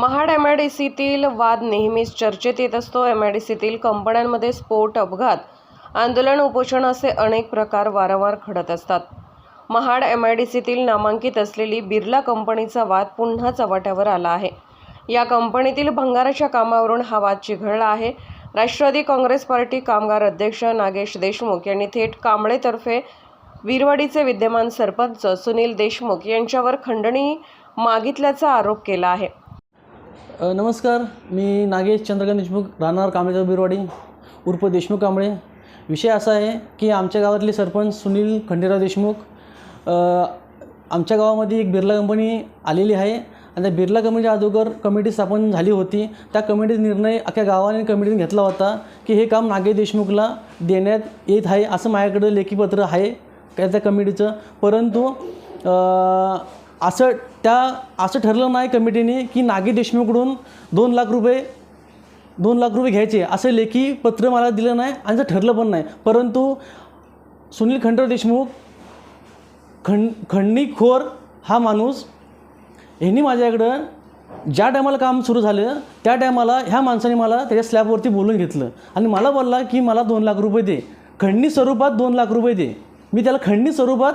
Mahad M I D सीतील वाद नेहमीच चर्चेत येत असतो. एम आय डी सीतील कंपन्यांमध्ये स्फोट अपघात आंदोलन उपोषण असे अनेक प्रकार वारंवार घडत असतात. महाड एम आय डी सीतील नामांकित असलेली बिर्ला कंपनीचा वाद पुन्हा चव्हाट्यावर आला आहे. या कंपनीतील भंगाराच्या कामावरून हा वाद चिघळला आहे. राष्ट्रवादी काँग्रेस पार्टी कामगार अध्यक्ष नागेश देशमुख यांनी थेट कांबळेतर्फे विरवाडीचे विद्यमान सरपंच सुनील देशमुख यांच्यावर खंडणी मागितल्याचा आरोप केला आहे. नमस्कार. मी नागेश चंद्रकांत देशमुख राहणार कांबळेचा बिरवाडी उर्फ देशमुख कांबळे. विषय असा आहे की आमच्या गावातले सरपंच सुनील खंडेराव देशमुख आमच्या गावामध्ये एक बिर्ला कंपनी आलेली आहे. आणि त्या बिर्ला कंपनीच्या अगोदर कमिटी स्थापन झाली होती. त्या कमिटीत निर्णय अख्ख्या गावाने कमिटीने घेतला होता की हे काम नागेश देशमुखला देण्यात येत आहे असं माझ्याकडं लेखीपत्र आहे. त्या कमिटीचं? परंतु असं त्या असं ठरलं नाही कमिटीने की नागी देशमुखकडून दोन लाख रुपये दोन लाख रुपये घ्यायचे असं लेखी पत्र मला दिलं नाही आणि जर ठरलं पण नाही. परंतु सुनील खंडर देशमुख खंड खंडणीखोर हा माणूस ह्यांनी माझ्याकडं ज्या टायमाला काम सुरू झालं त्या टायमाला ह्या माणसाने मला त्याच्या स्लॅबवरती बोलून घेतलं. आणि मला बोलला की मला दोन लाख रुपये दे. खंडणी स्वरूपात दोन लाख रुपये दे. मी त्याला खंडणी स्वरूपात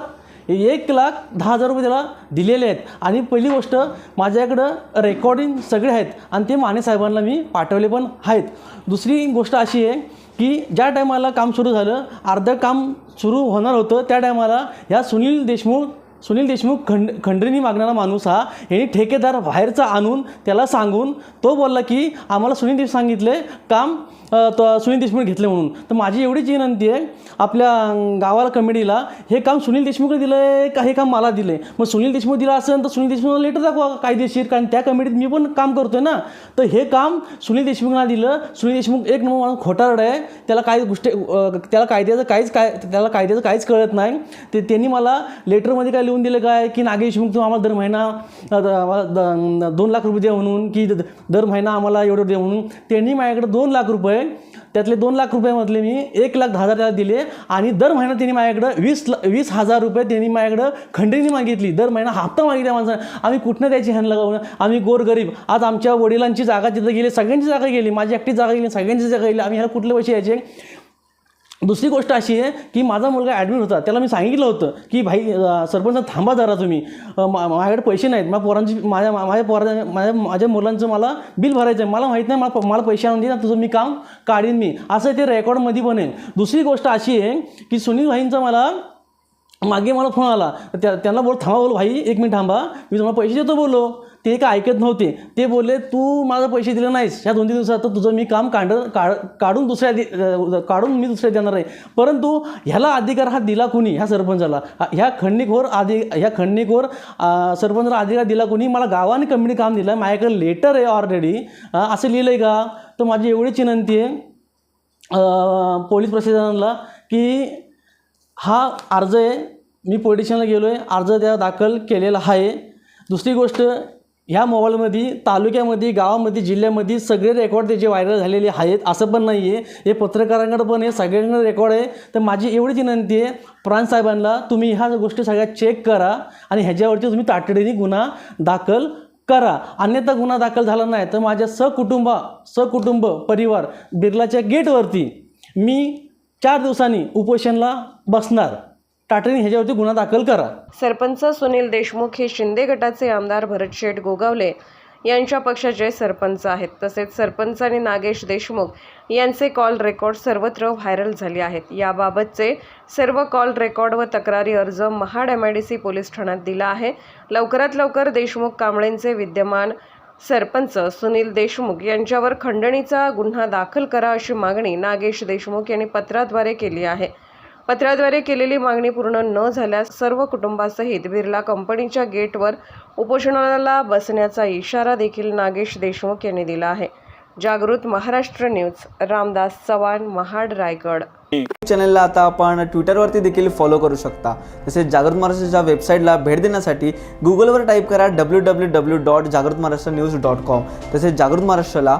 एक लाख दहा हजार रुपये त्याला दिलेले आहेत. आणि पहिली गोष्ट माझ्याकडं रेकॉर्डिंग सगळे आहेत आणि ते माने साहेबांना मी पाठवले पण आहेत. दुसरी गोष्ट अशी आहे की ज्या टायमाला काम सुरू झालं अर्धं काम सुरू होणार होतं त्या टायमाला ह्या सुनील देशमुख सुनील देशमुख खंड खंडणी मागणारा माणूस हा यांनी ठेकेदार बाहेरचा आणून त्याला सांगून तो बोलला की आम्हाला सुनील देशमुख सांगितले काम तो सुनील देशमुख घेतले म्हणून. तर माझी एवढीच विनंती आहे आपल्या गावाला कमिटीला हे काम सुनील देशमुखने दिलं आहे का हे काम मला दिलं आहे मग सुनील देशमुख दिलं असेल तर सुनील देशमुखला लेटर दाखवा कायदेशीर कारण त्या कमिटीत मी पण काम करतो आहे ना. तर हे काम सुनील देशमुखला दिलं. सुनील देशमुख एक नंबर माणूस खोटारड आहे. त्याला काही गोष्टी त्याला कायद्याचं काहीच काय त्याला कायद्याचं काहीच कळत नाही. ते त्यांनी मला लेटरमध्ये काय लिहून दिलं काय की नागेश मग तू आम्हाला दर महिना दोन लाख रुपये द्या म्हणून की दर महिना आम्हाला एवढं दे म्हणून. त्यांनी माझ्याकडे दोन लाख रुपये त्यातले दोन लाख रुपयामधले मी एक लाख दहा हजार त्याला दिले आणि दर महिना त्यांनी माझ्याकडं वीस ला वीस हजार रुपये त्यांनी माझ्याकडं खंडणी मागितली. दर महिना हप्ता मागितला माणसाने आम्ही कुठनं द्यायची ह्यान लगावून आम्ही गोरगरीब. आज आमच्या वडिलांची जागा तिथं गेली सगळ्यांची जागा गेली माझी एकटी जागा गेली सगळ्यांची जागा गेली आम्ही ह्याला कुठले पैसे यायचे? दुसरी गोष्ट अशी आहे की माझा मुलगा ॲडमिट होता. त्याला मी सांगितलं होतं की भाई सरपंच थांबा जरा तुम्ही. मा- माझ्याकडे पैसे नाहीत. माझ्या पोरांची माझ्या माझ्या पोरा माझ्या माझ्या मुलांचं मला बिल भरायचं आहे. मला माहीत नाही मला मला पैसे आणून दे ना तुझं मी काम काढीन मी. असं ते रेकॉर्डमध्ये पण आहे दुसरी गोष्ट अशी आहे की सुनील भाईंचा मला मागे मला फोन आला. त्या त्यांना बोल थांबा बोल भाई एक मिनिट थांबा. मी तुम्हाला पैसे देतो बोललो. ते काय ऐकत नव्हते. ते बोलले तू माझं पैसे दिले नाहीस. ह्या दोन तीन दिवसात तर तुझं मी काम काढ काढ काढून दुसऱ्या दे- काढून मी दुसऱ्या देणार आहे. परंतु ह्याला अधिकार हा दिला कुणी? ह्या सरपंचाला. ह्या खंडणीखोर आधी ह्या खंडणीखोर सरपंचाला अधिकार दिला कुणी? मला गावाने कमिटी काम दिलं. माझ्याकडे लेटर आहे ऑलरेडी असं लिहिलं आहे का? तर माझी एवढीच विनंती आहे पोलीस प्रशासनाला की हा अर्ज आहे मी पोलीस स्टेशनला गेलो आहे अर्ज त्या दाखल केलेला आहे. दुसरी गोष्ट ह्या मोबाईलमध्ये तालुक्यामध्ये गावामध्ये जिल्ह्यामध्ये सगळे रेकॉर्ड त्याचे व्हायरल झालेले आहेत असं पण नाही आहे हे पत्रकारांकडे पण आहे सगळ्यांकडे रेकॉर्ड आहे. तर माझी एवढीच विनंती आहे प्राणसाहेबांना तुम्ही ह्या गोष्टी सगळ्या चेक करा आणि ह्याच्यावरती तुम्ही तातडीने गुन्हा दाखल करा. अन्यथा गुन्हा दाखल झाला नाही तर माझ्या सकुटुंबा सकुटुंब परिवार बिर्लाच्या गेटवरती मी चार दिवसांनी उपोषणला बसणार. तातडीने ह्याच्यावरती गुन्हा दाखल करा. सरपंच सुनील देशमुख हे शिंदे गटाचे आमदार भरतशेठ गोगावले यांच्या पक्षाचे सरपंच आहेत. तसेच सरपंच आणि नागेश देशमुख यांचे कॉल रेकॉर्ड सर्वत्र व्हायरल झाले आहेत. याबाबतचे सर्व कॉल रेकॉर्ड व तक्रारी अर्ज Mahad M I D C police ठाण्यात दिला आहे. लवकरात लवकर देशमुख कांबळेंचे विद्यमान सरपंच सुनील देशमुख यांच्यावर खंडणीचा गुन्हा दाखल करा अशी मागणी नागेश देशमुख यांनी पत्राद्वारे केली आहे. पत्राद्वारे केलेली मागणी पूर्ण न झाल्यास सर्व कुटुंबासहित बिर्ला कंपनीच्या गेटवर उपोषणाला बसण्याचा इशारा देखील नागेश देशमुख यांनी दिला आहे. जागृत महाराष्ट्र न्यूज रामदास चव्हाण महाड रायगड. चॅनलला आता आपण ट्विटरवरती देखील फॉलो करू शकता. तसेच जागृत महाराष्ट्राच्या वेबसाईटला भेट देण्यासाठी गुगलवर टाईप करा डब्ल्यू डब्ल्यू डब्ल्यू डॉट जागृत महाराष्ट्र न्यूज डॉट कॉम तसेच जागृत महाराष्ट्राला